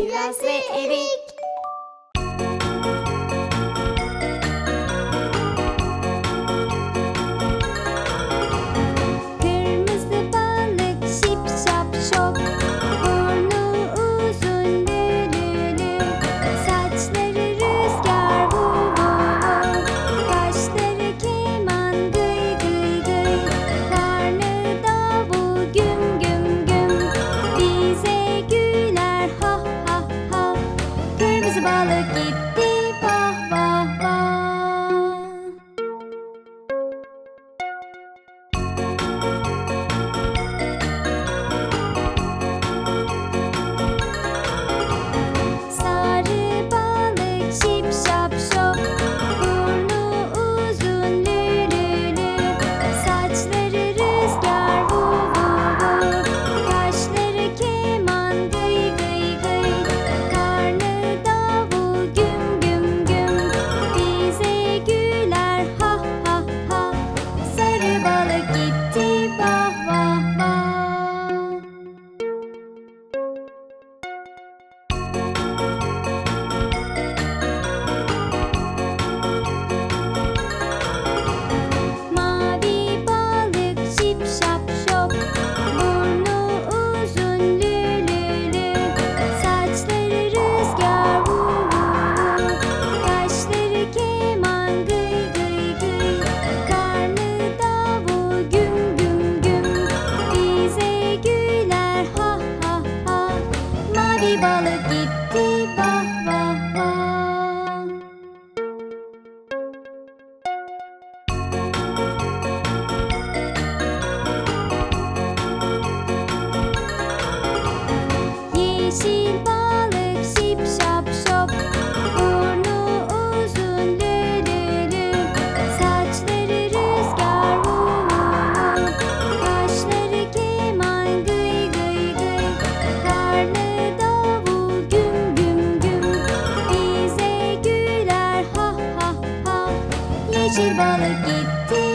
Kiraz ve Erik. bir balık şip şap şop Burnu uzun lü lü Saçları rüzgar vu vu vu Kaşları keman gıy gıy gıy. Karnı davul güm güm Bize güler ha ha ha. Yeşil balık gitti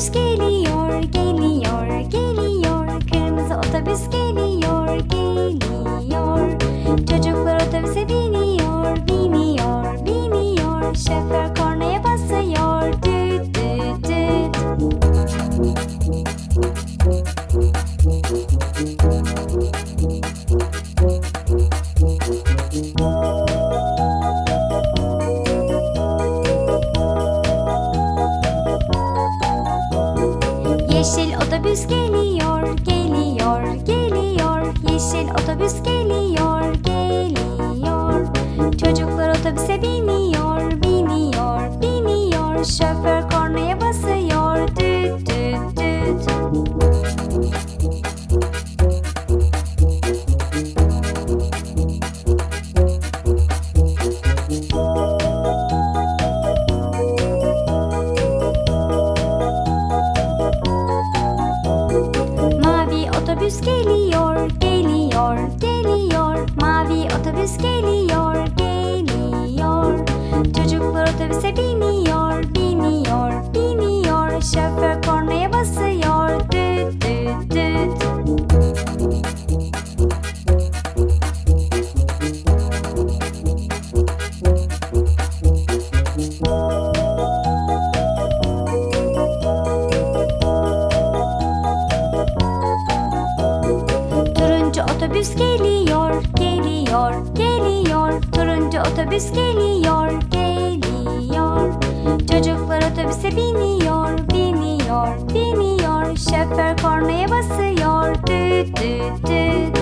उसके लिए Yeşil otobüs geliyor, geliyor, geliyor. Yeşil otobüs geliyor, geliyor. Çocuklar otobüse biniyor, biniyor, biniyor. Şoför उसके लिए geliyor, geliyor. Turuncu otobüs geliyor, geliyor. Çocuklar otobüse biniyor, biniyor, biniyor. Şoför kornaya basıyor, düt düt düt.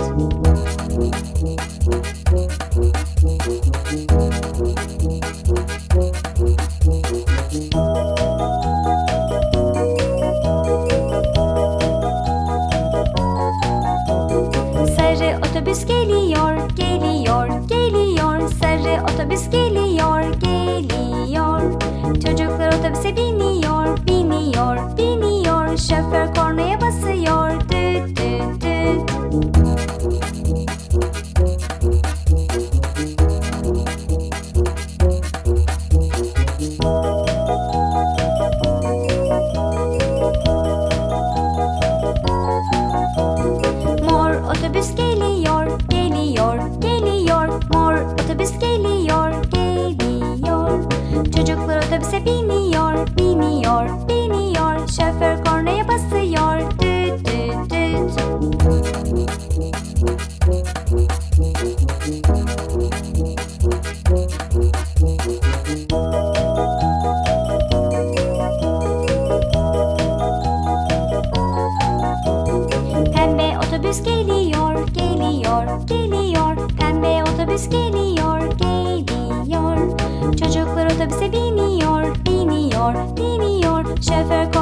Otobüs geliyor, geliyor, geliyor. Pembe otobüs geliyor, geliyor. Çocuklar otobüse biniyor, biniyor, biniyor. Şoför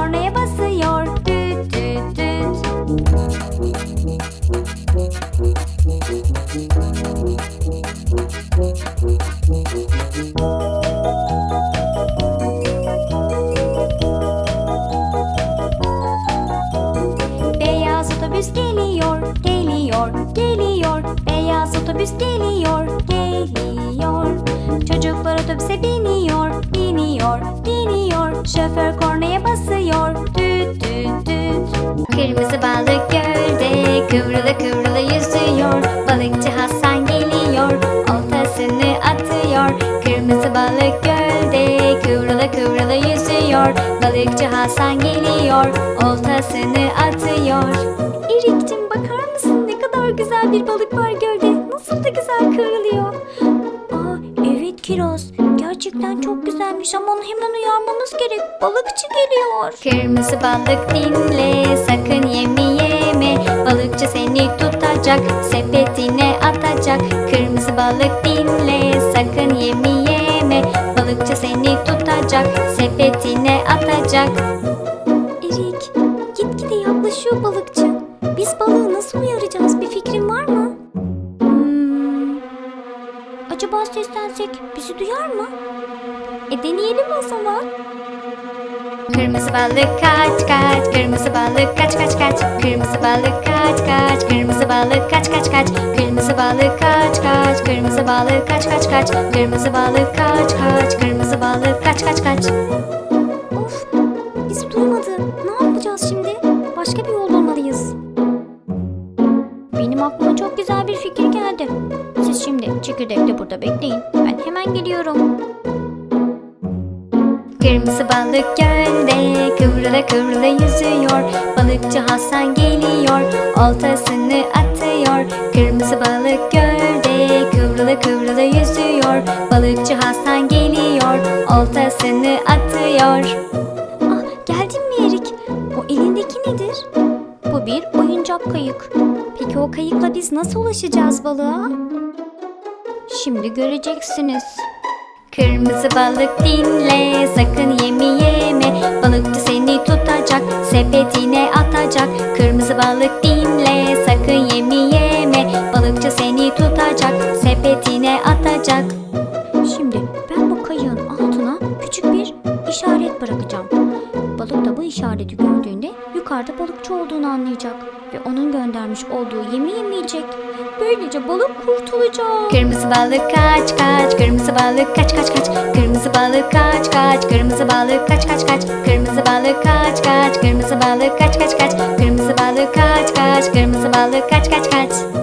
otobüs geliyor, geliyor. Çocuklar otobüse biniyor, biniyor, biniyor. Şoför kornaya basıyor, düt düt düt. Kırmızı balık gölde kıvrıla kıvrıla yüzüyor. Balıkçı Hasan geliyor, oltasını atıyor. Kırmızı balık gölde kıvrıla kıvrıla yüzüyor. Balıkçı Hasan geliyor, oltasını atıyor. İrikcim bakar mısın ne kadar güzel bir balık var Gerçekten çok güzelmiş ama onu hemen uyarmamız gerek. Balıkçı geliyor. Kırmızı balık dinle sakın yemi yeme. Balıkçı seni tutacak sepetine atacak. Kırmızı balık dinle sakın yemi yeme. Balıkçı seni tutacak sepetine atacak. Erik gitgide yaklaşıyor balıkçı. Biz balığı nasıl uyaracağız bir fikrin var mı? Acaba seslensek bizi duyar mı? E deneyelim o zaman. Kırmızı balık kaç kaç, kırmızı balık kaç kaç kaç, kırmızı balık kaç kaç, kırmızı balık kaç kaç kaç, kırmızı balık kaç kaç, kırmızı balık kaç kaç kaç, kırmızı balık kaç kaç, kırmızı balık kaç kaç kaç. Of, bizi duymadı. Ne yapacağız şimdi? Başka bir yol bulmalıyız. Benim aklıma çok güzel bir fikir geldi. Siz şimdi çekirdekte burada bekleyin. Ben hemen geliyorum. Kırmızı balık gölde kıvrıla kıvrıla yüzüyor. Balıkçı Hasan geliyor, oltasını atıyor. Kırmızı balık gölde kıvrıla kıvrıla yüzüyor. Balıkçı Hasan geliyor, oltasını atıyor. Ah, geldin mi Erik? O elindeki nedir? Bu bir oyuncak kayık. Peki o kayıkla biz nasıl ulaşacağız balığa? Şimdi göreceksiniz. Kırmızı balık dinle sakın yemi yeme Balıkçı seni tutacak sepetine atacak Kırmızı balık dinle sakın yemi yeme Balıkçı seni tutacak sepetine atacak Şimdi ben da bu işareti gördüğünde yukarıda balıkçı olduğunu anlayacak ve onun göndermiş olduğu yemi yemeyecek. Böylece balık kurtulacak. Kırmızı balık kaç kaç, kırmızı balık kaç kaç kaç, kırmızı balık kaç kaç, kırmızı balık kaç kaç kaç, kırmızı balık kaç kaç, kırmızı balık kaç kaç kaç, kırmızı balık kaç kaç, kırmızı balık kaç kaç kaç.